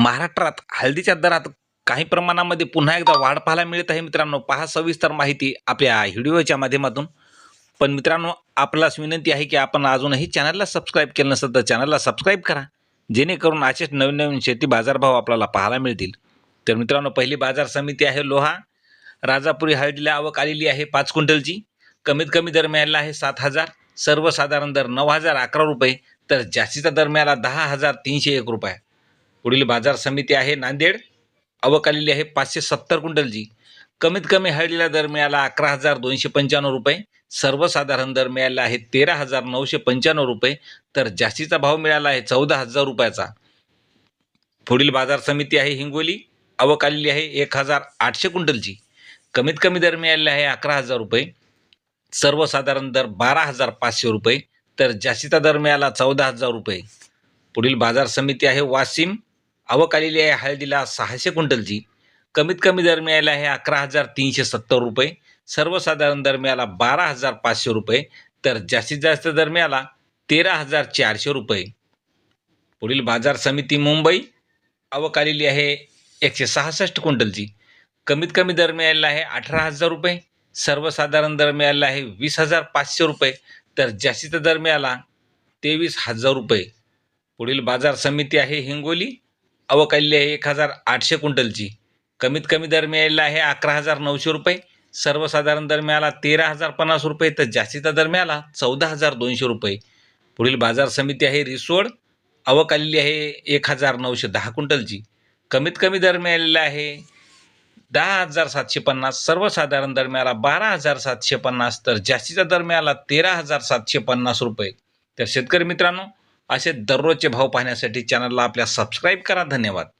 महाराष्ट्रात हळदीच्या दरात काही प्रमाणामध्ये पुन्हा एकदा वाढ पाहायला मिळत आहे मित्रांनो. पहा सविस्तर माहिती आपल्या व्हिडिओच्या माध्यमातून. पण मित्रांनो आपल्यास विनंती आहे की आपण अजूनही चॅनलला सबस्क्राईब केलं नसेल तर चॅनलला सबस्क्राईब करा. जेणेकरून असेच नवीन नवीन शेती बाजारभाव आपल्याला पाहायला मिळतील. तर मित्रांनो पहिली बाजार समिती आहे लोहा. राजापुरी हळदीला आवक आलेली आहे पाच क्विंटलची. कमीत कमी दर मिळालेला आहे सात हजार. सर्वसाधारण दर नऊ हजार अकरा रुपये. तर जास्तीचा दर मिळाला दहा हजार तीनशे एक रुपये. पुढील बाजार समिती आहे नांदेड. अवकालेली आहे पाचशे सत्तर क्विंटलची. कमीत कमी हळदीला दर मिळाला अकरा हजार दोनशे पंच्याण्णव रुपये. सर्वसाधारण दर मिळाला आहे तेरा हजार नऊशे पंच्याण्णव रुपये. तर जास्तीचा भाव मिळाला आहे चौदा हजार रुपयाचा. पुढील बाजार समिती आहे हिंगोली. आवक आलेली आहे एक हजार आठशे क्विंटलची. कमीत कमी दर मिळालेला आहे अकरा हजार रुपये. सर्वसाधारण दर बारा हजार पाचशे रुपये. तर जास्तीचा दर मिळाला चौदा हजार रुपये. पुढील बाजार समिती आहे वाशिम. आवक आलेली आहे हळदीला सहाशे क्विंटलची. कमीत कमी दर मिळायला आहे अकरा हजार तीनशे सत्तर रुपये. सर्वसाधारण दर मिळाला बारा हजार पाचशे रुपये. तर जास्तीत जास्त दर मिळाला तेरा हजार चारशे रुपये. पुढील बाजार समिती मुंबई. आवक आलेली आहे एकशे सहासष्ट क्विंटलची. कमीत कमी दर मिळालेला आहे अठरा हजार रुपये. सर्वसाधारण दर मिळालेला आहे वीस हजार पाचशे रुपये. तर जास्तीचा दर मिळाला तेवीस हजार रुपये. पुढील बाजार समिती आहे हिंगोली. आवक आहे एक हजार आठशे क्विंटलची. कमीत कमी दर मिळालेला आहे अकरा हजार नऊशे रुपये. सर्वसाधारण दर मिळाला तेरा हजार पन्नास रुपये तर जास्तीचा दर मिळाला चौदा हजार दोनशे रुपये. पुढील बाजार समिती आहे रिसोड. आवक आलेली आहे एक हजार नऊशे दहा क्विंटलची. कमीत कमी दर मिळालेला आहे दहा हजार सातशे पन्नास. सर्वसाधारण दर मिळाला बारा हजार सातशे पन्नास तर जास्तीचा दर मिळाला तेरा हजार सातशे पन्नास रुपये. तर शेतकरी मित्रांनो असे दररोजचे भाव पाहण्यासाठी चॅनलला आपल्या सबस्क्राईब करा. धन्यवाद.